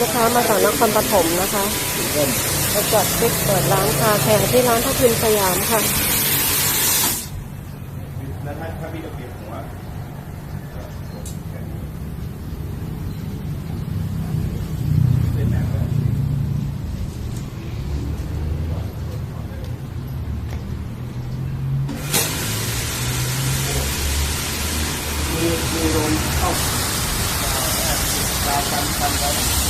ลูกค้ามาจากนครปฐมนะคะประจับติกเปิดร้านคาแคร์ที่ร้านทัพทินสยามค่ะแล้วถ้าถ้าพี่จะเปลี่ยนหัวมีมีโดนเข้าตารตารตาร